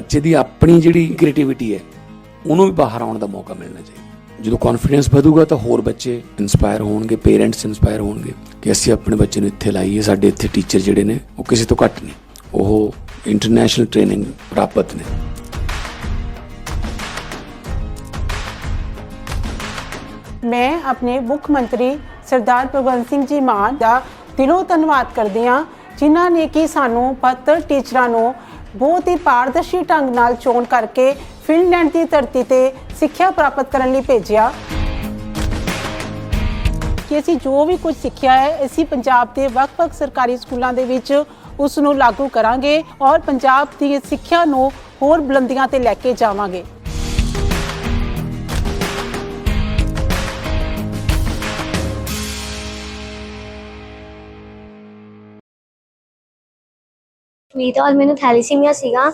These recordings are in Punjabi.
ਬੱਚੇ ਦੀ ਆਪਣੀ ਜਿਹੜੀ ਕ੍ਰੀਏਟੀਵਿਟੀ ਹੈ, ਉਹਨੂੰ ਵੀ ਬਾਹਰ ਆਉਣ ਦਾ ਮੌਕਾ ਮਿਲਣਾ ਚਾਹੀਦਾ। ਜਦੋਂ ਕੌਨਫੀਡੈਂਸ ਵਧੂਗਾ ਤਾਂ ਹੋਰ ਬੱਚੇ ਇਨਸਪਾਇਰ ਹੋਣਗੇ ਪੇਰੈਂਟਸ ਇਨਸਪਾਇਰ ਹੋਣਗੇ ਕਿ ਅਸੀਂ ਆਪਣੇ ਬੱਚੇ ਨੂੰ ਇੱਥੇ ਲਾਈਏ, ਸਾਡੇ ਇੱਥੇ ਟੀਚਰ ਜਿਹੜੇ ਨੇ, ਉਹ ਕਿਸੇ ਤੋਂ ਘੱਟ ਨਹੀਂ। ਉਹ ਇੰਟਰਨੈਸ਼ਨਲ ਟ੍ਰੇਨਿੰਗ ਪ੍ਰਾਪਤ ਨੇ। ਮੈਂ ਆਪਣੇ ਮੁੱਖ ਮੰਤਰੀ ਸਰਦਾਰ ਭਗਵੰਤ ਸਿੰਘ ਜੀ ਮਾਨ ਦਾ ਦਿਲੋਂ ਧੰਨਵਾਦ ਕਰਦੀ ਹਾਂ, ਜਿਨ੍ਹਾਂ ਨੇ ਕਿ ਸਾਨੂੰ ਪੱਤਰ ਟੀਚਰਾਂ ਨੂੰ ਬਹੁਤ ਹੀ ਪਾਰਦਰਸ਼ੀ ਢੰਗ ਨਾਲ ਚੋਣ ਕਰਕੇ ਫਿਨਲੈਂਡ ਦੀ ਧਰਤੀ ਤੇ ਸਿੱਖਿਆ ਪ੍ਰਾਪਤ ਕਰਨ ਲਈ ਭੇਜਿਆ। ਕਿ ਅਸੀਂ ਜੋ ਵੀ ਕੁਝ ਸਿੱਖਿਆ ਹੈ, ਅਸੀਂ ਪੰਜਾਬ ਦੇ ਵੱਖ-ਵੱਖ ਸਰਕਾਰੀ ਸਕੂਲਾਂ ਦੇ ਵਿੱਚ ਉਸ ਨੂੰ ਲਾਗੂ ਕਰਾਂਗੇ ਔਰ ਪੰਜਾਬ ਦੀ ਸਿੱਖਿਆ ਨੂੰ ਹੋਰ ਬੁਲੰਦੀਆਂ ਤੇ ਲੈ ਕੇ ਜਾਵਾਂਗੇ। ਵੀ ਤਾਂ ਔਰ ਮੈਨੂੰ ਥੈਲੀਸੀਮੀਆ ਸੀਗਾ।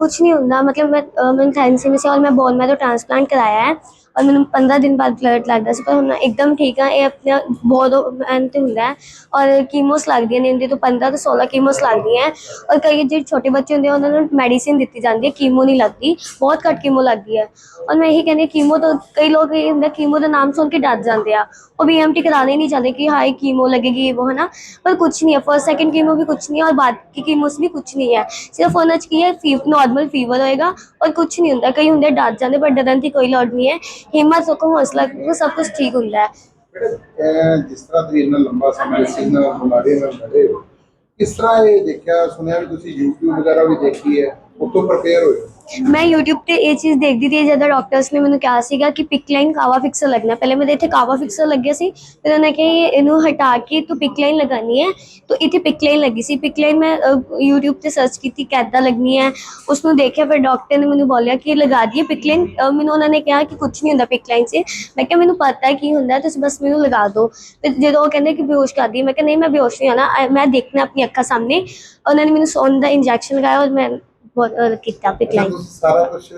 ਕੁਝ ਨਹੀਂ ਹੁੰਦਾ, ਮਤਲਬ ਮੈਂ, ਅਹ ਮੈਨੂੰ ਥੈਲੀਸੀਮੀਆ ਸੀ, ਔਰ ਮੈਂ ਬੋਨ ਮੈਰੋ ਟ੍ਰਾਂਸਪਲਾਂਟ ਕਰਾਇਆ ਹੈ। ਔਰ ਮੈਨੂੰ 15 ਦਿਨ ਬਾਅਦ ਬਲੱਡ ਲੱਗਦਾ ਸੀ, ਪਰ ਹੁਣ ਇੱਕਦਮ ਠੀਕ ਆ ਇਹ ਆਪਣਾ ਬਹੁਤ ਐਂਡ ਤੇ ਹੁੰਦਾ ਹੈ। ਔਰ ਕੀਮੋਸ ਲੱਗਦੀਆਂ ਨੇ, ਇਹਦੇ ਤੋਂ 15 ਤੋਂ 16 ਕੀਮੋਸ ਲੱਗਦੀਆਂ ਹੈ। ਔਰ ਕਈ ਜਿਹੜੇ ਛੋਟੇ ਬੱਚੇ ਹੁੰਦੇ ਆ, ਉਹਨਾਂ ਨੂੰ ਮੈਡੀਸਿਨ ਦਿੱਤੀ ਜਾਂਦੀ ਹੈ, ਕੀਮੋ ਨਹੀਂ ਲੱਗਦੀ, ਬਹੁਤ ਘੱਟ ਕੀਮੋ ਲੱਗਦੀ ਹੈ। ਔਰ ਮੈਂ ਇਹੀ ਕਹਿੰਦੀ ਕੀਮੋ ਤੋਂ ਕਈ ਲੋਕ ਇਹ ਹੁੰਦਾ, ਕੀਮੋ ਦਾ ਨਾਮ ਸੁਣ ਕੇ ਡਰ ਜਾਂਦੇ ਆ। ਉਹ ਬੀਐਮਟੀ ਕਰਾਣੇ ਨਹੀਂ ਚਾਹਦੇ ਕਿ ਹਾਈ ਕੀਮੋ ਲੱਗੇਗੀ ਉਹ ਨਾ ਪਰ ਕੁਝ ਨਹੀਂ ਹੈ ਫਰਸਟ ਸੈਕੰਡ ਕੀਮੋ ਵੀ ਕੁਝ ਨਹੀਂ ਔਰ ਬਾਅਦ ਕੀ ਕੀਮੋਸ ਵੀ ਕੁਝ ਨਹੀਂ ਹੈ। ਸਿਰਫ ਉਹਨਾਂ ਚ ਕੀ ਹੈ ਫੀਵਰ ਨਾਰਮਲ ਫੀਵਰ ਹੋਏਗਾ, ਔਰ ਕੁਝ ਨਹੀਂ ਹੁੰਦਾ। ਕਈ ਹੁੰਦੇ ਡਰ ਜਾਂਦੇ, ਪਰ ਡਰਨ ਦੀ ਕੋਈ ਲੋੜ ਨਹੀਂ ਹੈ। ਹਿੰਮਤ ਰੱਖੋ ਹੌਸਲਾ ਰੱਖੋ ਸਭ ਕੁਝ ਠੀਕ ਹੁੰਦਾ ਹੈ ਜਿਸ ਤਰ੍ਹਾਂ ਤੁਸੀਂ ਇੰਨਾ ਲੰਬਾ ਸਮਾਂ ਇਸ ਨਾਲ ਬਿਮਾਰੀ ਨਾਲ ਲੜੇ ਹੋ ਕਿਸ ਤਰ੍ਹਾਂ ਇਹ ਦੇਖਿਆ, ਸੁਣਿਆ ਵੀ ਤੁਸੀਂ YouTube ਵਗੈਰਾ ਵੀ ਦੇਖੀ ਹੈ ਉਤੋਂ ਪ੍ਰਪੇਅਰ ਹੋਏ ਹੋ? ਮੈਂ YouTube ਤੇ ਇਹ ਚੀਜ਼ ਦੇਖਦੀ ਸੀ ਜਦੋਂ ਡਾਕਟਰਸ ਨੇ ਮੈਨੂੰ ਕਿਹਾ ਸੀਗਾ ਕਿ ਪਿਕ ਲਾਈਨ ਕਾਵਾ ਫਿਕਸਰ ਲੱਗਣਾ। ਪਹਿਲੇ ਮੇਰੇ ਇੱਥੇ ਕਾਵਾ ਫਿਕਸਰ ਲੱਗਿਆ ਸੀ ਫਿਰ ਉਹਨੇ ਕਿਹਾ ਇਹਨੂੰ ਹਟਾ ਕੇ ਤੂੰ ਪਿਕ ਲਾਈਨ ਲਗਾਨੀ ਹੈ। ਤਾਂ ਇੱਥੇ ਪਿਕ ਲਾਈਨ ਲੱਗੀ ਸੀ। ਪਿਕ ਲਾਈਨ ਮੈਂ ਅਹ, YouTube ਤੇ ਸਰਚ ਕੀਤੀ ਕਿੱਦਾਂ ਲੱਗਣੀ ਹੈ। ਉਸ ਨੂੰ ਦੇਖਿਆ ਫਿਰ ਡਾਕਟਰ ਨੇ ਮੈਨੂੰ ਬੋਲਿਆ ਕਿ ਲਗਾ ਦਈਏ ਪਿਕ ਲਾਈਨ ਮੈਨੂੰ ਉਹਨਾਂ ਨੇ ਕਿਹਾ ਕਿ ਕੁਝ ਨਹੀਂ ਹੁੰਦਾ ਪਿਕ ਲਾਈਨ ਸੇ ਮੈਂ ਕਿਹਾ ਮੈਨੂੰ ਪਤਾ ਹੈ ਕੀ ਹੁੰਦਾ ਤੁਸੀਂ ਬਸ ਮੈਨੂੰ ਲਗਾ ਦਿਓ। ਫਿਰ ਜਦੋਂ ਉਹ ਕਹਿੰਦੇ ਕਿ ਬੇਹੋਸ਼ ਕਰ ਦਈਏ ਮੈਂ ਕਿਹਾ ਨਹੀਂ ਮੈਂ ਬੇਹੋਸ਼ ਨਹੀਂ ਹੋਣਾ। ਮੈਂ ਦੇਖਣਾ ਆਪਣੀ ਅੱਖਾਂ ਸਾਹਮਣੇ। ਉਹਨਾਂ ਨੇ ਮੈਨੂੰ ਸੌਣ ਦਾ ਇੰਜੈਕਸ਼ਨ ਲਗਾਇਆ ਔਰ ਮੈਂ ਬਹੁਤ ਅਹ, ਕੀਤਾ ਪਿਕ ਲਾਈਨ। ਤੁਸੀਂ ਸਾਰਾ ਕੁਝ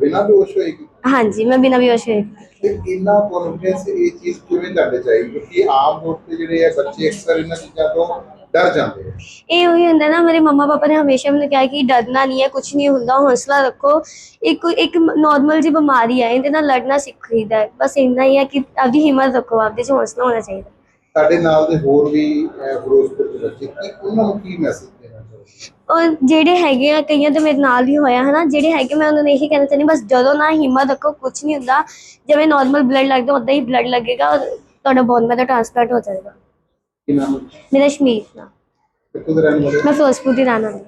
ਬਿਨਾਂ ਬੇਹੋਸ਼ ਹੋਏ ਕੀਤੀ? ਹਾਂਜੀ ਮੈਂ ਬਿਨਾਂ ਬੇਹੋਸ਼ ਹੋਏ। ਤੇ ਇੰਨਾ ਕੌਨਫੀਡੈਂਸ ਇਹ ਚੀਜ਼ ਕਿਵੇਂ ਤੁਹਾਡੇ ਚਾਹੀਦੀ ਕਿਉਂਕਿ ਆਮ ਤੌਰ ਤੇ ਜਿਹੜੇ ਆ ਬੱਚੇ ਅਕਸਰ ਇਹਨਾਂ ਚੀਜ਼ਾਂ ਤੋਂ ਡਰ ਜਾਂਦੇ ਆ। ਇਹ ਉਹੀ ਹੁੰਦਾ ਨਾ ਮੇਰੇ ਮੰਮਾ ਪਾਪਾ ਨੇ ਹਮੇਸ਼ਾ ਮੈਨੂੰ ਕਿਹਾ ਕਿ ਡਰਨਾ ਨਹੀਂ ਹੈ ਕੁਝ ਨਹੀਂ ਹੁੰਦਾ ਹੌਸਲਾ ਰੱਖੋ। ਇੱਕ ਇੱਕ ਨਾਰਮਲ ਜੀ ਬਿਮਾਰੀ ਹੈ ਇਹਦੇ ਨਾਲ ਲੜਨਾ ਸਿੱਖੀਦਾ ਹੈ। ਬਸ ਇੰਨਾ ਹੀ ਹੈ ਕਿ ਆਪਦੀ ਹਿੰਮਤ ਰੱਖੋ ਆਪਦੇ ਚ ਹੌਸਲਾ ਹੋਣਾ ਚਾਹੀਦਾ। ਸਾਡੇ ਨਾਲ ਦੇ ਹੋਰ ਵੀ ਅਹ, ਫਿਰੋਜ਼ਪੁਰ ਦੇ ਬੱਚੇ ਕੀ ਉਹਨਾਂ ਨੂੰ ਕੀ ਮੈਸੇਜ ਔਰ ਜਿਹੜੇ ਹੈਗੇ ਆ ਕਈਆਂ ਦੇ ਮੇਰੇ ਨਾਲ ਹੀ ਹੋਇਆ ਹਨਾ ਜਿਹੜੇ ਹੈਗੇ ਮੈਂ ਉਹਨਾਂ ਨੂੰ ਇਹੀ ਕਹਿਣਾ ਚਾਹੁੰਦੀ ਬਸ ਜਦੋਂ ਨਾ ਹਿੰਮਤ ਰੱਖੋ ਕੁਝ ਨਹੀਂ ਹੁੰਦਾ ਜਿਵੇਂ ਨਾਰਮਲ ਬਲੱਡ ਲੱਗਦਾ ਉਦਾਂ ਹੀ ਬਲੱਡ ਲੱਗੇਗਾ ਔਰ ਤੁਹਾਡਾ ਬੋਨ ਮੈਦਾ ਟ੍ਰਾਂਸਪਲਾਂਟ ਹੋ ਜਾਏਗਾ। ਕੀ ਨਾਮ ਮੇਰਾ ਸ਼ਮੀਤ ਨਾ ਕਿੱਥੋਂ ਦੇ ਰਹਿਣ ਵਾਲੇ ਮੈਂ ਫਿਰੋਜ਼ਪੁਰ ਦੀ ਰਹਿਣ ਵਾਲੀ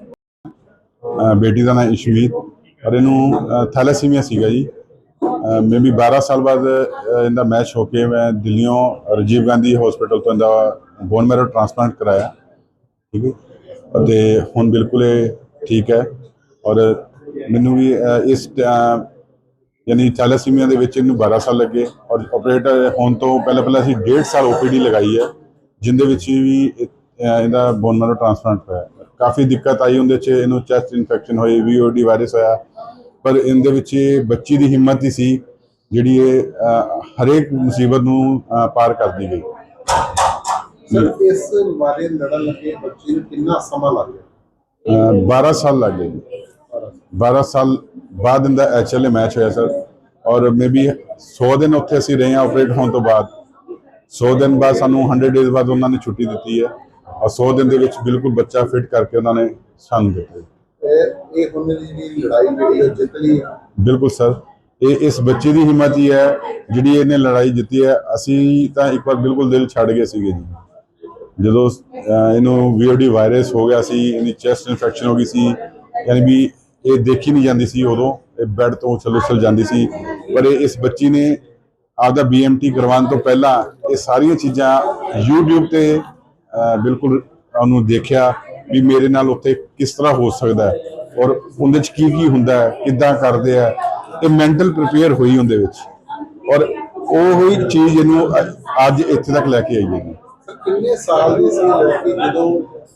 ਹਾਂ। ਬੇਟੀ ਦਾ ਨਾਮ ਇਸ਼ਮੀਤ ਔਰ ਇਹਨੂੰ ਥੈਲੇਸੀਮੀਆ ਸੀਗਾ ਜੀ। ਮੈਂ ਵੀ 12 ਸਾਲ ਬਾਅਦ ਅ, ਇਹਦਾ ਮੈਚ ਹੋ ਕੇ ਮੈਂ ਦਿੱਲੀੋਂ ਰਾਜੀਵ ਗਾਂਧੀ ਹਸਪੀਟਲ ਤੋਂ ਇਹਦਾ ਬੋਨ ਮੈਰੋ ਟ੍ਰਾਂਸਪਲਾਂਟ ਕਰਾਇਆ। ਠੀਕ ਹੈ ਅਤੇ ਹੁਣ ਬਿਲਕੁਲ ਇਹ ਠੀਕ ਹੈ ਔਰ ਮੈਨੂੰ ਵੀ ਇਸ ਟ- ਯਾਨੀ ਥੈਲੇਸੀਮੀਆ ਦੇ ਵਿੱਚ ਇਹਨੂੰ 12 ਸਾਲ ਲੱਗੇ ਔਰ ਆਪਰੇਟ ਹੋਣ ਤੋਂ ਪਹਿਲਾਂ ਪਹਿਲਾਂ ਅਸੀਂ 1.5 ਸਾਲ ਓਪੀਡੀ ਲਗਾਈ ਹੈ, ਜਿੰਦੇ ਵਿੱਚ ਵੀ ਇਹ- ਇਹਦਾ ਬੋਨ ਮੈਰੋ ਟ੍ਰਾਂਸਪਲਾਂਟ ਹੋਇਆ। ਕਾਫੀ ਦਿੱਕਤ ਆਈ ਉਹਦੇ 'ਚ, ਇਹਨੂੰ ਚੈਸਟ ਇਨਫੈਕਸ਼ਨ ਹੋਈ ਵੀਓਡੀ ਵਾਇਰਸ ਹੋਇਆ, ਪਰ ਇਹਦੇ ਵਿੱਚ ਇਹ ਬੱਚੀ ਦੀ ਹਿੰਮਤ ਹੀ ਸੀ ਜਿਹੜੀ ਇਹ ਹਰੇਕ ਮੁਸੀਬਤ ਨੂੰ ਪਾਰ ਕਰਦੀ ਗਈ। ਸਰ ਇਸ ਬਿਮਾਰੀ ਨਾਲ ਲੜਨ ਲੱਗੇ ਬੱਚੇ ਨੂੰ ਕਿੰਨਾ ਸਮਾਂ ਲੱਗ ਗਿਆ? ਅਹ, 12 ਸਾਲ ਲੱਗ ਗਏ ਜੀ। 12 ਸਾਲ। ਬਾਅਦ ਇਹਦਾ ਐਚਐਲਏ ਮੈਚ ਹੋਇਆ ਸਰ। ਔਰ ਮੇਬੀ 100 ਦਿਨ ਉੱਥੇ ਅਸੀਂ ਰਹੇ ਹਾਂ ਆਪਰੇਟ ਹੋਣ ਤੋਂ ਬਾਅਦ। 100 ਦਿਨ ਬਾਅਦ ਸਾਨੂੰ 100 ਡੇਜ਼ ਬਾਅਦ ਉਹਨਾਂ ਨੇ ਛੁੱਟੀ ਦਿੱਤੀ ਹੈ। ਔਰ 100 ਦਿਨ ਦੇ ਵਿੱਚ ਬਿਲਕੁਲ ਬੱਚਾ ਫਿਟ ਕਰਕੇ ਉਹਨਾਂ ਨੇ ਸਾਨੂੰ ਦਿੱਤਾ ਇਹ ਇਹ ਹੁਣ ਦੀ ਜਿਹੜੀ ਲੜਾਈ ਜਿਹੜੀ ਉਹ ਜਿੱਤ ਲਈ ਹੈ। ਬਿਲਕੁਲ ਸਰ। ਇਹ ਇਸ ਬੱਚੇ ਦੀ ਹਿੰਮਤ ਹੀ ਹੈ ਜਿਹੜੀ ਇਹਨੇ ਲੜਾਈ ਜਿੱਤੀ ਹੈ। ਅਸੀਂ ਤਾਂ ਇੱਕ ਵਾਰ ਬਿਲਕੁਲ ਦਿਲ ਛੱਡ ਗਏ ਸੀਗੇ ਜੀ। ਜਦੋਂ ਅਹ, ਇਹਨੂੰ ਵੀਓਡੀ ਵਾਇਰਸ ਹੋ ਗਿਆ ਸੀ ਇਹਦੀ ਚੈਸਟ ਇਨਫੈਕਸ਼ਨ ਹੋ ਗਈ ਸੀ ਯਾਨੀ ਵੀ ਇਹ ਦੇਖੀ ਨਹੀਂ ਜਾਂਦੀ ਸੀ ਉਦੋਂ ਇਹ ਬੈੱਡ ਤੋਂ ਚਲੋ ਚਲ ਜਾਂਦੀ ਸੀ। ਪਰ ਇਹ ਇਸ ਬੱਚੀ ਨੇ ਆਪਦਾ ਬੀਐਮਟੀ ਕਰਵਾਉਣ ਤੋਂ ਪਹਿਲਾਂ ਇਹ ਸਾਰੀਆਂ ਚੀਜ਼ਾਂ YouTube ਤੇ ਬਿਲਕੁਲ ਉਹਨੂੰ ਦੇਖਿਆ ਵੀ ਮੇਰੇ ਨਾਲ ਉੱਥੇ ਕਿਸ ਤਰ੍ਹਾਂ ਹੋ ਸਕਦਾ ਔਰ ਉਹਦੇ ਚ ਕੀ ਕੀ ਹੁੰਦਾ ਕਿੱਦਾਂ ਕਰਦੇ ਆ ਇਹ ਮੈਂਟਲ ਪ੍ਰਿਪੇਅਰ ਹੋਈ ਉਹਦੇ ਵਿੱਚ। ਔਰ ਉਹ ਹੀ ਚੀਜ਼ ਇਹਨੂੰ ਅੱਜ ਇੱਥੇ ਤੱਕ ਲੈ ਕੇ ਆਈ ਹੈ ਕਿੰਨੇ ਸਾਲ ਦੀ ਸੀ ਲੜਕੀ ਜਦੋਂ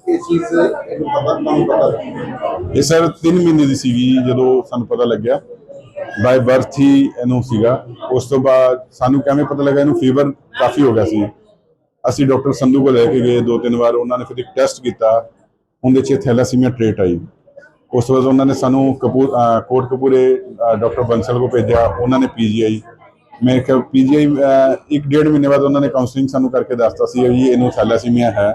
ਇਹ ਚੀਜ਼ ਇਹਨੂੰ ਪਤਾ ਤੁਹਾਨੂੰ ਪਤਾ ਲੱਗਾ? ਇਹ ਸਰ 3 ਮਹੀਨੇ ਦੀ ਸੀਗੀ ਜਦੋਂ ਸਾਨੂੰ ਪਤਾ ਲੱਗਿਆ। ਬਾਈ ਬਰਥ ਹੀ ਇਹਨੂੰ ਸੀਗਾ। ਉਸ ਤੋਂ ਬਾਅਦ ਸਾਨੂੰ ਕਿਵੇਂ ਪਤਾ ਲੱਗਾ, ਇਹਨੂੰ ਫੀਵਰ ਕਾਫੀ ਹੋ ਗਿਆ ਸੀ। ਅਸੀਂ ਡਾਕਟਰ ਸੰਧੂ ਕੋਲ ਲੈ ਕੇ ਗਏ ਦੋ ਤਿੰਨ ਵਾਰ, ਉਹਨਾਂ ਨੇ ਫਿਰ ਇੱਕ ਟੈਸਟ ਕੀਤਾ। ਉਹਦੇ 'ਚ ਥੈਲਾਸੀਮੀਆ ਟ੍ਰੇਟ ਆਈ। ਉਸ ਤੋਂ ਬਾਅਦ ਉਹਨਾਂ ਨੇ ਸਾਨੂੰ ਕਪੂਰ ਕੋਟ ਕਪੂਰੇ ਡਾਕਟਰ ਬੰਸਲ ਕੋ ਭੇਜਿਆ, ਉਹਨਾਂ ਨੇ ਪੀਜੀਆਈ ਮੇਰੇ ਖਿਆਲ ਪੀਜੀਆਈ ਇੱਕ ਡੇਢ ਮਹੀਨੇ ਬਾਅਦ ਉਹਨਾਂ ਨੇ ਕਾਉਂਸਲਿੰਗ ਸਾਨੂੰ ਕਰਕੇ ਦੱਸਤਾ ਸੀ ਵੀ ਇਹਨੂੰ ਥੈਲਾਸੀਮੀਆ ਹੈ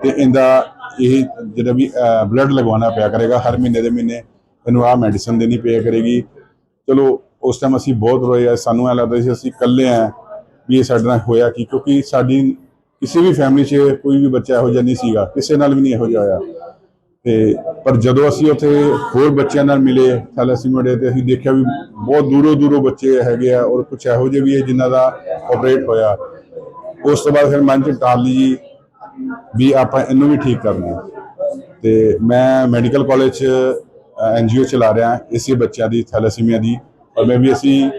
ਤੇ ਇਹਦਾ ਇਹ ਜਿਹੜਾ ਵੀ ਬਲੱਡ ਲਗਵਾਉਣਾ ਪਿਆ ਕਰੇਗਾ, ਹਰ ਮਹੀਨੇ ਦੇ ਮਹੀਨੇ ਇਹਨੂੰ ਆਹ ਮੈਡੀਸਨ ਦੇਣੀ ਪਿਆ ਕਰੇਗੀ। ਚਲੋ, ਉਸ ਟਾਈਮ ਅਸੀਂ ਬਹੁਤ ਰੋਏ ਆ, ਸਾਨੂੰ ਐ ਲੱਗਦਾ ਸੀ ਅਸੀਂ ਇਕੱਲੇ ਆ ਵੀ ਇਹ ਸਾਡੇ ਨਾਲ ਹੋਇਆ ਕਿ, ਕਿਉਂਕਿ ਸਾਡੀ ਕਿਸੇ ਵੀ ਫੈਮਿਲੀ 'ਚ ਕੋਈ ਵੀ ਬੱਚਾ ਇਹੋ ਜਿਹਾ ਨਹੀਂ ਸੀਗਾ, ਕਿਸੇ ਨਾਲ ਵੀ ਨਹੀਂ ਇਹੋ ਜਿਹਾ ਹੋਇਆ। ਤੇ ਪਰ ਜਦੋਂ ਅਸੀਂ ਉੱਥੇ ਹੋਰ ਬੱਚਿਆਂ ਨਾਲ ਮਿਲੇ, ਥੈਲੇਸੀਮੀਆ ਡੇ ਤੇ ਅਸੀਂ ਦੇਖਿਆ ਵੀ ਬਹੁਤ ਦੂਰੋਂ ਦੂਰੋਂ ਬੱਚੇ ਹੈਗੇ ਆ ਔਰ ਕੁਝ ਇਹੋ ਜਿਹੇ ਵੀ ਹੈ ਜਿਨ੍ਹਾਂ ਦਾ ਆਪਰੇਟ ਹੋਇਆ। ਉਸ ਤੋਂ ਬਾਅਦ ਫਿਰ ਮਨ ਚ ਟਾਲ ਲਈ ਜੀ ਵੀ ਆਪਾਂ ਇਹਨੂੰ ਵੀ ਠੀਕ ਕਰਨਾ ਹੈ ਤੇ ਮੈਂ ਮੈਡੀਕਲ ਕਾਲਜ ਚ ਐਨਜੀਓ ਚਲਾ ਰਿਹਾ, ਇਸੇ ਬੱਚਿਆਂ ਦੀ, ਥੈਲੇਸੀਮੀਆ ਦੀ। ਔਰ ਮੈਂ ਵੀ ਅਸੀਂ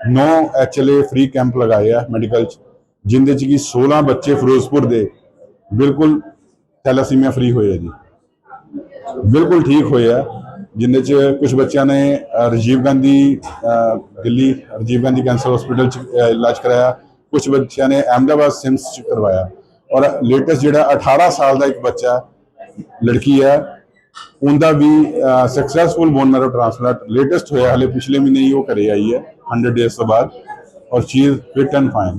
9 ਐਚਐਲਏ ਫ੍ਰੀ ਕੈਂਪ ਲਗਾਏ ਆ ਮੈਡੀਕਲ ਚ, ਜਿੰਦੇ ਚ ਕੀ 16 ਬੱਚੇ ਫਿਰੋਜ਼ਪੁਰ ਦੇ ਬਿਲਕੁਲ ਥੈਲੇਸੀਮੀਆ ਫ੍ਰੀ ਹੋਏ ਆ ਜੀ। ਬਿਲਕੁਲ ਠੀਕ ਹੋਇਆ ਜਿਨ੍ਹਾਂ ਚ ਕੁਝ ਬੱਚਿਆਂ ਨੇ ਅ, ਗਾਂਧੀ ਦਿੱਲੀ ਰਾਜੀਵ ਗਾਂਧੀ ਕੈਂਸਰ ਹਸਪੀਟਲ ਚ ਇਲਾਜ ਕਰਾਇਆ। ਕੁਝ ਬੱਚਿਆਂ ਨੇ ਅਹਿਮਦਾਬਾਦ ਸਿਮਸ ਚ ਕਰਵਾਇਆ। ਔਰ ਲੇਟੈਸਟ ਜਿਹੜਾ 18 ਸਾਲ ਦਾ ਇੱਕ ਬੱਚਾ ਲੜਕੀ ਹੈ ਉਹਦਾ ਵੀ successful bone marrow transplant latest ਹੋਇਆ। ਹਲੇ ਪਿਛਲੇ ਮਹੀਨੇ ਹੀ ਉਹ ਕਰੇ ਆਈ ਹੈ 100 ਡੇਜ਼ ਤੋਂ ਬਾਅਦ। ਔਰ she is fit and fine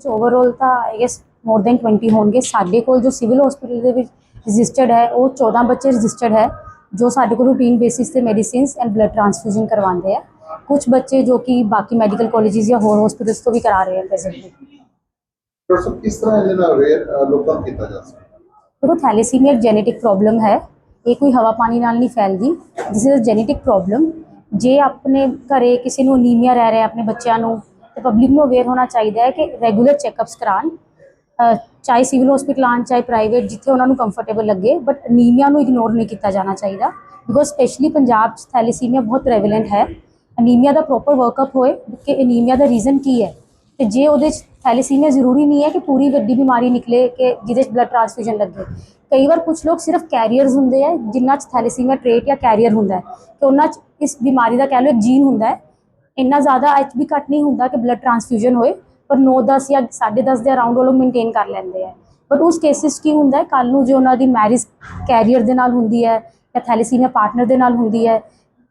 overall ਤਾਂ ਆਈ ਗੈਸ ਮੋਰ ਦੈਨ 20 ਹੋਣਗੇ। ਸਾਡੇ ਕੋਲ ਜੋ ਸਿਵਲ ਹਸਪੀਟਲ ਦੇ ਵਿੱਚ ਰਜਿਸਟਰਡ ਹੈ ਉਹ 14 ਬੱਚੇ ਰਜਿਸਟਰਡ ਹੈ ਜੋ ਸਾਡੇ ਕੋਲ ਰੂਟੀਨ ਬੇਸਿਸ ਤੇ ਮੈਡੀਸਿਨਸ ਐਂਡ ਬਲੱਡ ਟ੍ਰਾਂਸਫਿਊਜ਼ਨ ਕਰਵਾਉਂਦੇ ਆ। ਕੁਝ ਬੱਚੇ ਜੋ ਕਿ ਬਾਕੀ ਮੈਡੀਕਲ ਕਾਲਜਸ ਜਾਂ ਹੋਰ ਹਸਪੀਟਲਸ ਤੋਂ ਵੀ ਕਰਾ ਰਹੇ ਹਨ ਪ੍ਰੈਜ਼ੈਂਟਲੀ ਡਾਕਟਰ ਸਾਹਿਬ ਕਿਸ ਤਰ੍ਹਾਂ ਇਹਦੇ ਨਾਲ ਅਵੇਅਰ ਲੋਕਾਂ ਨੂੰ ਕੀਤਾ ਜਾ ਸਕਦਾ? ਦੇਖੋ ਥੈਲੇਸੀਮੀਆ ਇੱਕ ਜੈਨੇਟਿਕ ਪ੍ਰੋਬਲਮ ਹੈ। ਇਹ ਕੋਈ ਹਵਾ ਪਾਣੀ ਨਾਲ ਨਹੀਂ ਫੈਲਦੀ। This is a genetic problem ਜੇ ਆਪਣੇ ਘਰੇ ਕਿਸੇ ਨੂੰ ਅਨੀਮੀਆ ਰਹਿ ਰਿਹਾ ਆਪਣੇ ਬੱਚਿਆਂ ਨੂੰ ਤੇ ਪਬਲਿਕ ਨੂੰ ਅਵੇਅਰ ਹੋਣਾ ਚਾਹੀਦਾ ਹੈ ਕਿ ਰੈਗੂਲਰ ਚੈੱਕਅਪਸ ਕਰਾਉਣ। ਅਹ ਚਾਹੇ ਸਿਵਲ ਹਸਪੀਟਲ ਆਉਣ, ਚਾਹੇ ਪ੍ਰਾਈਵੇਟ ਜਿੱਥੇ ਉਹਨਾਂ ਨੂੰ ਕੰਫਰਟੇਬਲ ਲੱਗੇ ਬਟ ਅਨੀਮੀਆ ਨੂੰ ਇਗਨੋਰ ਨਹੀਂ ਕੀਤਾ ਜਾਣਾ ਚਾਹੀਦਾ ਬਿਕੋਜ਼ ਸਪੈਸ਼ਲੀ ਪੰਜਾਬ 'ਚ ਥੈਲੇਸੀਮੀਆ ਬਹੁਤ ਪ੍ਰੈਵਲੈਂਟ ਹੈ। ਅਨੀਮੀਆ ਦਾ ਪ੍ਰੋਪਰ ਵਰਕਅਪ ਹੋਏ, ਕਿ ਅਨੀਮੀਆ ਦਾ ਰੀਜ਼ਨ ਕੀ ਹੈ? ਤੇ ਜੇ ਉਹਦੇ 'ਚ ਥੈਲੇਸੀਮੀਆ ਜ਼ਰੂਰੀ ਨਹੀਂ ਹੈ ਕਿ ਪੂਰੀ ਵੱਡੀ ਬਿਮਾਰੀ ਨਿਕਲੇ, ਕਿ ਜਿਹਦੇ 'ਚ ਬਲੱਡ ਟ੍ਰਾਂਸਫਿਊਜ਼ਨ ਲੱਗੇ। ਕਈ ਵਾਰ ਕੁਝ ਲੋਕ ਸਿਰਫ ਕੈਰੀਅਰਸ ਹੁੰਦੇ ਆ ਜਿਨ੍ਹਾਂ 'ਚ ਥੈਲੇਸੀਮੀਆ ਟ੍ਰੇਟ ਜਾਂ ਕੈਰੀਅਰ ਹੁੰਦਾ ਹੈ ਤੇ ਉਹਨਾਂ 'ਚ ਇਸ ਬਿਮਾਰੀ ਦਾ ਕਹਿ ਲਓ ਇੱਕ ਜੀਨ ਹੁੰਦਾ ਹੈ। ਇੰਨਾ ਜ਼ਿਆਦਾ ਐਚ ਵੀ ਘੱਟ ਨਹੀਂ ਹੁੰਦਾ ਕਿ ਬਲੱਡ ਟ੍ਰਾਂਸਫਿਊਜ਼ਨ ਹੋਏ। ਪਰ 9 10 ਜਾਂ 10.5 ਦੇ ਅਰਾਊਂਡ ਉਹ ਲੋਕ ਮੇਨਟੇਨ ਕਰ ਲੈਂਦੇ ਆ। ਪਰ ਉਸ ਕੇਸਿਸ ਕੀ ਹੁੰਦਾ ਹੈ? ਕੱਲ ਨੂੰ ਜੇ ਉਹਨਾਂ ਦੀ ਮੈਰਿਜ ਕੈਰੀਅਰ ਦੇ ਨਾਲ ਹੁੰਦੀ ਹੈ ਜਾਂ ਥੈਲੇਸੀਮੀਆ ਪਾਰਟਨਰ ਦੇ ਨਾਲ ਹੁੰਦੀ ਹੈ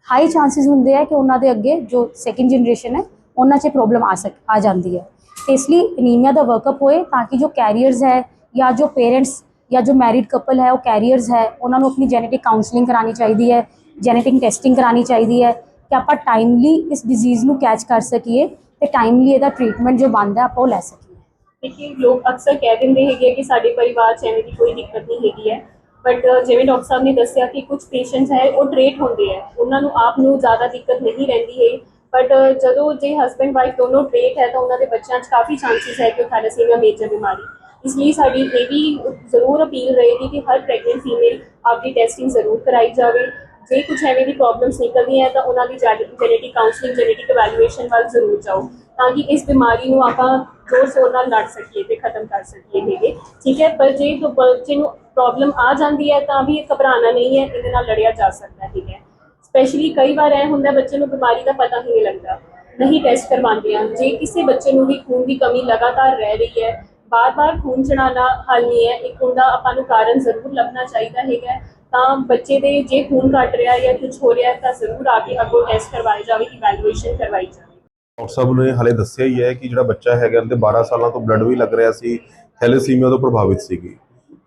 ਹਾਈ ਚਾਂਸਸ ਹੁੰਦੇ ਆ ਕਿ ਉਹਨਾਂ ਦੇ ਅੱਗੇ ਜੋ ਸੈਕਿੰਡ ਜਨਰੇਸ਼ਨ ਹੈ, ਉਹਨਾਂ 'ਚ ਪ੍ਰੋਬਲਮ ਆ ਸਕ, ਆ ਜਾਂਦੀ ਹੈ। ਇਸ ਲਈ ਅਨੀਮੀਆ ਦਾ ਵਰਕਅਪ ਹੋਏ ਤਾਂ ਕਿ ਜੋ ਕੈਰੀਅਰਸ ਹੈ ਜਾਂ ਜੋ ਪੇਰੈਂਟਸ ਜਾਂ ਜੋ ਮੈਰਿਡ ਕਪਲ ਹੈ, ਉਹ ਕੈਰੀਅਰਸ ਹੈ, ਉਹਨਾਂ ਨੂੰ ਆਪਣੀ ਜੈਨੇਟਿਕ ਕਾਉਂਸਲਿੰਗ ਕਰਾਣੀ ਚਾਹੀਦੀ ਹੈ ਜੈਨੇਟਿਕ ਟੈਸਟਿੰਗ ਕਰਾਣੀ ਚਾਹੀਦੀ ਹੈ ਕਿ ਆਪਾਂ ਟਾਈਮਲੀ ਇਸ ਡਿਜ਼ੀਜ਼ ਨੂੰ ਕੈਚ ਕਰ ਸਕੀਏ ਤੇ ਟਾਈਮਲੀ ਇਹਦਾ ਟ੍ਰੀਟਮੈਂਟ ਜੋ ਬਣਦਾ, ਆਪਾਂ ਉਹ ਲੈ ਸਕੀਏ। ਲੇਕਿਨ ਲੋਕ ਅਕਸਰ ਕਹਿ ਦਿੰਦੇ ਹੈਗੇ ਕਿ ਸਾਡੇ ਪਰਿਵਾਰ 'ਚ ਐਵੇਂ ਦੀ ਕੋਈ ਦਿੱਕਤ ਨਹੀਂ ਹੈਗੀ ਹੈ। ਬਟ ਜਿਵੇਂ ਡਾਕਟਰ ਸਾਹਿਬ ਨੇ ਦੱਸਿਆ ਕਿ ਕੁਝ ਪੇਸ਼ੈਂਟਸ ਹੈ, ਉਹ ਟ੍ਰੇਟ ਹੁੰਦੇ ਹੈ। ਉਹਨਾਂ ਨੂੰ ਆਪ ਨੂੰ ਜ਼ਿਆਦਾ ਦਿੱਕਤ ਨਹੀਂ ਰਹਿੰਦੀ ਹੈ। ਬਟ ਜਦੋਂ ਜੇ ਹਸਬੈਂਡ ਵਾਈਫ ਦੋਨੋਂ ਟ੍ਰੇਟ ਹੈ, ਤਾਂ ਉਹਨਾਂ ਦੇ ਬੱਚਿਆਂ 'ਚ ਕਾਫੀ ਚਾਂਸਸ ਹੈ ਕਿ ਉਹ ਥੈਲੇਸੀਮੀਆ ਮੇਜਰ ਬਿਮਾਰੀ। ਇਸ ਲਈ ਸਾਡੀ ਇਹ ਵੀ ਜ਼ਰੂਰ ਅਪੀਲ ਰਹੇਗੀ ਕਿ ਹਰ ਪ੍ਰੈਗਨੈਂਟ ਫੀਮੇਲ ਆਪਦੀ ਟੈਸਟਿੰਗ ਜ਼ਰੂਰ ਕਰਾਈ ਜਾਵੇ। ਜੇ ਕੁਝ ਐਵੇਂ ਦੀ ਪ੍ਰੋਬਲਮਸ ਨਿਕਲਦੀਆਂ ਤਾਂ ਉਹਨਾਂ ਦੀ ਜੈਨੇਟਿਕ ਕਾਉਂਸਲਿੰਗ ਜੈਨੇਟਿਕ ਇਵੈਲੂਏਸ਼ਨ ਵੱਲ ਜ਼ਰੂਰ ਜਾਓ, ਤਾਂ ਕਿ ਇਸ ਬਿਮਾਰੀ ਨੂੰ ਆਪਾਂ ਜ਼ੋਰ ਸ਼ੋਰ ਨਾਲ ਲੜ ਸਕੀਏ ਤੇ ਖਤਮ ਕਰ ਸਕੀਏ ਹੈਗੇ ਠੀਕ ਹੈ? ਪਰ ਜੇ ਤੋਂ ਬੱਚੇ ਨੂੰ ਪ੍ਰੋਬਲਮ ਆ ਜਾਂਦੀ ਹੈ ਤਾਂ ਵੀ ਘਬਰਾਉਣਾ ਨਹੀਂ ਹੈ, ਇਹਦੇ ਨਾਲ ਲੜਿਆ ਜਾ ਸਕਦਾ ਠੀਕ ਹੈ। ਸਪੈਸ਼ਲੀ ਕਈ ਵਾਰ ਇਹ ਹੁੰਦਾ ਬੱਚੇ ਨੂੰ ਬਿਮਾਰੀ ਦਾ ਪਤਾ ਹੀ ਨਹੀਂ ਲੱਗਦਾ, ਨਹੀਂ ਟੈਸਟ ਕਰਵਾਉਂਦੇ ਹਨ ਜੇ ਕਿਸੇ ਬੱਚੇ ਨੂੰ ਵੀ ਖੂਨ ਦੀ ਕਮੀ ਲਗਾਤਾਰ ਰਹਿ ਰਹੀ ਹੈ, ਬਾਰ-ਬਾਰ ਖੂਨ ਚੜਾਉਣਾ ਹੱਲ ਨਹੀਂ ਹੈ, ਇੱਕ ਉਹਦਾ ਆਪਾਂ ਨੂੰ ਕਾਰਨ ਜ਼ਰੂਰ ਲੱਭਣਾ ਚਾਹੀਦਾ ਹੈਗਾ ਤਾਂ ਬੱਚੇ ਦੇ ਜੇ ਖੂਨ ਘਟ ਰਿਹਾ ਜਾਂ ਕੁਝ ਹੋ ਰਿਹਾ ਤਾਂ ਜ਼ਰੂਰ ਆ ਕੇ ਅੱਗੋਂ ਟੈਸਟ ਕਰਵਾਏ ਜਾਵੇ ਇਵੈਲੂਏਸ਼ਨ ਕਰਵਾਈ ਜਾਵੇ। ਡਾਕਟਰ ਸਾਹਿਬ ਨੇ ਹਲੇ ਦੱਸਿਆ ਹੀ ਹੈ ਕਿ ਜਿਹੜਾ ਬੱਚਾ ਹੈਗਾ ਇਹਦੇ 12 ਸਾਲਾਂ ਤੋਂ ਬਲੱਡ ਵੀ ਲੱਗ ਰਿਹਾ ਸੀ ਥੈਲੇਸੀਮੀਆ ਤੋਂ ਪ੍ਰਭਾਵਿਤ ਸੀਗੀ।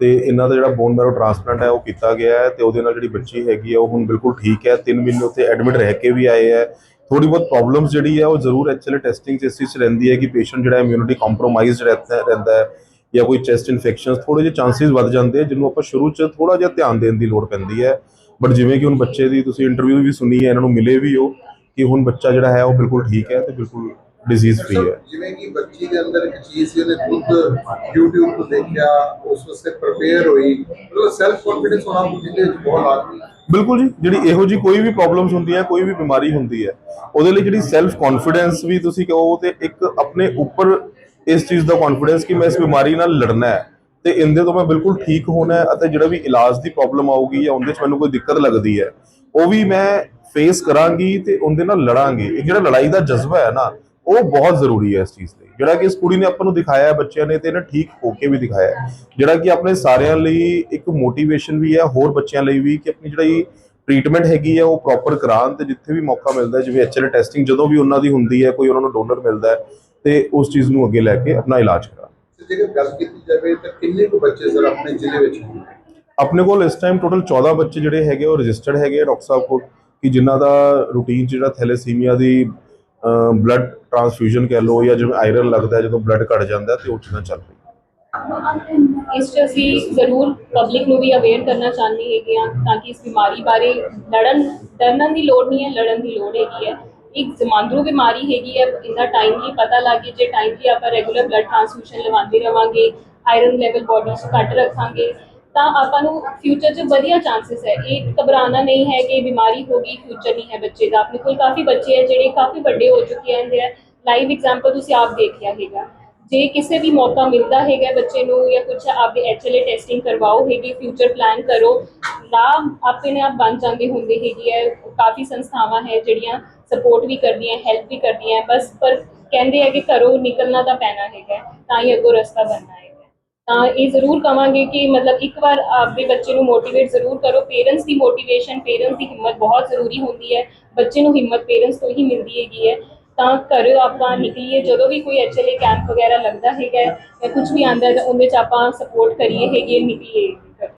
ਤੇ ਇਹਨਾਂ ਦਾ ਜਿਹੜਾ ਬੋਨ ਮੈਰੋ ਟ੍ਰਾਂਸਪਲਾਂਟ ਹੈ ਉਹ ਕੀਤਾ ਗਿਆ ਹੈ ਤੇ ਉਹਦੇ ਨਾਲ ਜਿਹੜੀ ਬੱਚੀ ਹੈਗੀ ਹੈ ਉਹ ਹੁਣ ਬਿਲਕੁਲ ਠੀਕ ਹੈ 3 ਮਹੀਨੇ ਉੱਥੇ ਐਡਮਿਟ ਰਹਿ ਕੇ ਵੀ ਆਏ ਹੈ। ਥੋੜੀ ਬਹੁਤ ਪ੍ਰੋਬਲਮਸ ਜਿਹੜੀ ਹੈ ਉਹ ਜ਼ਰੂਰ ਐਕਚੁਅਲੀ ਟੈਸਟਿੰਗ ਚ ਇਸ ਚੀਜ਼ 'ਚ ਰਹਿੰਦੀ ਹੈ ਕਿ ਪੇਸ਼ੈਂਟ ਜਿਹੜਾ ਇਮਿਊਨਿਟੀ ਕੰਪਰੋਮਾਈਜ਼ਡ ਰਹਿੰਦਾ ਰਹਿੰਦਾ ਹੈ। ਜਾਂ ਕੋਈ ਚੈਸਟ ਇਨਫੈਕਸ਼ਨਸ ਥੋੜੇ ਜਿਹੇ ਚਾਂਸਸ ਵੱਧ ਜਾਂਦੇ ਆ ਜਿਹਨੂੰ ਆਪਾਂ ਸ਼ੁਰੂ 'ਚ ਥੋੜਾ ਜਿਹਾ ਧਿਆਨ ਦੇਣ ਦੀ ਲੋੜ ਪੈਂਦੀ ਹੈ। ਬਟ ਜਿਵੇਂ ਕਿ ਹੁਣ ਬੱਚੇ ਦੀ ਤੁਸੀਂ ਇੰਟਰਵਿਊ ਵੀ ਸੁਣੀ ਹੈ ਇਹਨਾਂ ਨੂੰ ਮਿਲੇ ਵੀ ਹੋ ਕਿ ਹੁਣ ਬੱਚਾ ਜਿਹੜਾ ਹੈ ਉਹ ਬਿਲਕੁਲ ਠੀਕ ਹੈ ਤੇ ਬਿਲਕੁਲ ਡਿਜ਼ੀਜ਼ ਫ੍ਰੀ ਹੈ। ਜਿਵੇਂ ਕਿ ਬੱਚੀ ਦੇ ਅੰਦਰ ਇੱਕ ਚੀਜ਼ ਸੀ ਉਹਨੇ ਖੁਦ YouTube ਤੋਂ ਦੇਖਿਆ ਉਸ ਵਾਸਤੇ ਪ੍ਰਪੇਅਰ ਹੋਈ ਮਤਲਬ ਸੈਲਫ ਕੌਨਫੀਡੈਂਸ ਹੋਣਾ ਜਿਹਦੇ ਵਿੱਚ ਬਹੁਤ ਲਾਜ਼ਮੀ ਹੈ ਬਿਲਕੁਲ ਜੀ ਜਿਹੜੀ ਇਹੋ ਜੀ ਕੋਈ ਵੀ ਪ੍ਰੋਬਲਮਸ ਹੁੰਦੀਆਂ ਕੋਈ ਵੀ ਬਿਮਾਰੀ ਹੁੰਦੀ ਹੈ ਉਹਦੇ ਲਈ ਜਿਹੜੀ ਸੈਲਫ ਕੌਨਫੀਡੈਂਸ ਵੀ ਤੁਸੀਂ ਕਹੋ ਤੇ ਇੱਕ ਆਪਣੇ ਉੱਪਰ ਇਸ ਚੀਜ਼ ਦਾ ਕੌਨਫੀਡੈਂਸ ਕਿ ਮੈਂ ਇਸ ਬਿਮਾਰੀ ਨਾਲ ਲੜਨਾ ਹੈ ਤੇ ਇਹਦੇ ਤੋਂ ਮੈਂ ਬਿਲਕੁਲ ਠੀਕ ਹੋਣਾ ਹੈ ਅਤੇ ਜਿਹੜਾ ਵੀ ਇਲਾਜ ਦੀ ਪ੍ਰੋਬਲਮ ਆਊਗੀ ਜਾਂ ਉਹਦੇ 'ਚ ਮੈਨੂੰ ਕੋਈ ਦਿੱਕਤ ਲੱਗਦੀ ਹੈ ਉਹ ਵੀ ਮੈਂ ਫੇਸ ਕਰਾਂਗੀ ਤੇ ਉਹਦੇ ਨਾਲ ਲੜਾਂਗੀ। ਇਹ ਜਿਹੜਾ ਲੜਾਈ ਦਾ ਜਜ਼ਬਾ ਹੈ ਨਾ ਉਹ ਬਹੁਤ ਜ਼ਰੂਰੀ ਹੈ ਇਸ ਚੀਜ਼ ਲਈ। ਜਿਹੜਾ ਕਿ ਇਸ ਕੁੜੀ ਨੇ ਆਪਾਂ ਨੂੰ ਦਿਖਾਇਆ ਹੈ ਬੱਚਿਆਂ ਨੇ ਤੇ ਇਹਨੇ ਠੀਕ ਹੋ ਕੇ ਵੀ ਦਿਖਾਇਆ ਹੈ। ਜਿਹੜਾ ਕਿ ਆਪਣੇ ਸਾਰਿਆਂ ਲਈ ਇੱਕ ਮੋਟੀਵੇਸ਼ਨ ਵੀ ਹੈ ਹੋਰ ਬੱਚਿਆਂ ਲਈ ਵੀ ਕਿ ਆਪਣੀ ਜਿਹੜੀ ਟ੍ਰੀਟਮੈਂਟ ਹੈਗੀ ਹੈ ਉਹ ਪ੍ਰੋਪਰ ਕਰਾਉਣ ਤੇ ਜਿੱਥੇ ਵੀ ਮੌਕਾ ਮਿਲਦਾ ਹੈ, ਜਿਵੇਂ ਐਚਐਲਏ ਟੈਸਟਿੰਗ ਜਦੋਂ ਵੀ ਉਹਨਾਂ ਦੀ ਹੁੰਦੀ ਹੈ ਕੋਈ ਉਹਨਾਂ ਨੂੰ ਡੋਨਰ ਮਿਲਦਾ ਹੈ ਤੇ ਉਸ ਚੀਜ਼ ਨੂੰ ਅੱਗੇ ਲੈ ਕੇ ਆਪਣਾ ਇਲਾਜ ਤੇ ਜੇਕਰ ਗੱਲ ਕੀਤੀ ਜਾਵੇ ਤਾਂ ਕਿੰਨੇ ਕੁ ਬੱਚੇ ਸਰ ਆਪਣੇ ਜ਼ਿਲ੍ਹੇ ਵਿੱਚ ਹੋਣਗੇ? ਆਪਣੇ ਕੋਲ ਇਸ ਟਾਈਮ ਟੋਟਲ 14 ਬੱਚੇ ਜਿਹੜੇ ਹੈਗੇ ਉਹ ਰਜਿਸਟਰਡ ਹੈਗੇ ਆ ਡਾਕਟਰ ਸਾਹਿਬ ਕੋਲ ਕਿ ਜਿਨ੍ਹਾਂ ਦਾ ਰੂਟੀਨ ਜਿਹੜਾ ਥੈਲੇਸੀਮੀਆ ਦੀ ਬਲੱਡ ਟ੍ਰਾਂਸਫਿਊਜ਼ਨ ਕਹਿ ਲਓ ਜਾਂ ਜਿਵੇਂ ਆਇਰਨ ਲੱਗਦਾ ਜਦੋਂ ਬਲੱਡ ਘਟ ਜਾਂਦਾ ਤੇ ਉਹ ਚੀਜ਼ਾਂ ਚੱਲ ਰਹੀਆਂ। ਇਸ 'ਚ ਅਸੀਂ ਜ਼ਰੂਰ ਪਬਲਿਕ ਨੂੰ ਵੀ ਅਵੇਅਰ ਕਰਨਾ ਚਾਹੁੰਦੇ ਹੈਗੇ ਆ ਤਾਂ ਕਿ ਇਸ ਬਿਮਾਰੀ ਬਾਰੇ ਲੜਨ ਡਰਨ ਦੀ ਲੋੜ ਨਹੀਂ ਹੈ ਲੜਨ ਦੀ ਲੋੜ ਹੈਗੀ ਹੈ। ਇੱਕ ਜ਼ਮਾਂਦਰੂ ਬਿਮਾਰੀ ਹੈਗੀ ਹੈ, ਇਹਦਾ ਟਾਈਮਲੀ ਪਤਾ ਲੱਗ, ਜੇ ਜੇ ਟਾਈਮਲੀ ਆਪਾਂ ਰੈਗੂਲਰ ਬਲੱਡ ਟ੍ਰਾਂਸਫਿਊਜ਼ਨ ਲਵਾਉਂਦੇ ਰਵਾਂਗੇ ਆਇਰਨ ਲੈਵਲ ਬੋਡੀ 'ਚ ਘੱਟ ਰੱਖਾਂਗੇ, ਤਾਂ ਆਪਾਂ ਨੂੰ ਫਿਊਚਰ 'ਚ ਵਧੀਆ ਚਾਂਸਸ ਹੈ। ਇਹ ਘਬਰਾਉਣਾ ਨਹੀਂ ਹੈ ਕਿ ਬਿਮਾਰੀ ਹੋ ਗਈ ਫਿਊਚਰ ਨਹੀਂ ਹੈ ਬੱਚੇ ਦਾ। ਆਪਣੇ ਕੋਲ ਕਾਫੀ ਬੱਚੇ ਹੈ, ਜਿਹੜੇ ਕਾਫੀ ਵੱਡੇ ਹੋ ਚੁੱਕੇ ਹਨ ਦੇ ਲਾਈਵ ਐਗਜ਼ਾਮਪਲ ਤੁਸੀਂ ਆਪ ਦੇਖਿਆ ਹੈਗਾ ਜੇ ਕਿਸੇ ਵੀ ਮੌਕਾ ਮਿਲਦਾ ਹੈਗਾ ਬੱਚੇ ਨੂੰ ਜਾਂ ਕੁਝ ਆਪਦੇ ਐਚਐਲਏ ਟੈਸਟਿੰਗ ਕਰਵਾਓ ਹੈਗੀ ਫਿਊਚਰ ਪਲਾਨ ਕਰੋ ਲਾਭ ਆਪਣੇ ਆਪ ਬਣ ਜਾਂਦੇ ਹੁੰਦੇ ਹੈਗੀ ਹੈ ਕਾਫੀ ਸੰਸਥਾਵਾਂ ਹੈ ਜਿਹੜੀਆਂ ਸਪੋਰਟ ਵੀ ਕਰਦੀਆਂ ਹੈਲਪ ਵੀ ਕਰਦੀਆਂ, ਬਸ ਪਰ ਕਹਿੰਦੇ ਆ ਕਿ ਘਰੋਂ ਨਿਕਲਣਾ ਤਾਂ ਪੈਣਾ ਹੈਗਾ, ਤਾਂ ਹੀ ਅੱਗੋਂ ਰਸਤਾ ਬਣਨਾ ਹੈਗਾ। ਤਾਂ ਇਹ ਜ਼ਰੂਰ ਕਵਾਂਗੇ ਕਿ ਮਤਲਬ ਇੱਕ ਵਾਰ ਆਪਦੇ ਬੱਚੇ ਨੂੰ ਮੋਟੀਵੇਟ ਜ਼ਰੂਰ ਕਰੋ। ਪੇਰੈਂਟਸ ਦੀ ਮੋਟੀਵੇਸ਼ਨ ਪੇਰੈਂਟਸ ਦੀ ਹਿੰਮਤ ਬਹੁਤ ਜ਼ਰੂਰੀ ਹੁੰਦੀ ਹੈ। ਬੱਚੇ ਨੂੰ ਹਿੰਮਤ ਪੇਰੈਂਟਸ ਤੋਂ ਹੀ ਮਿਲਦੀ ਹੈਗੀ ਹੈ। ਤਾਂ ਘਰ ਆਪਾਂ ਨਿਕਲੀਏ, ਜਦੋਂ ਵੀ ਕੋਈ ਐਚਐਲਏ ਕੈਂਪ ਵਗੈਰਾ ਲੱਗਦਾ ਹੈਗਾ ਜਾਂ ਕੁਝ ਵੀ ਆਂਦਾ ਹੈ, ਤਾਂ ਉਹਦੇ ਚ ਆਪਾਂ ਸਪੋਰਟ ਕਰੀਏ ਹੈਗੇ ਨਿਕਲੀਏ।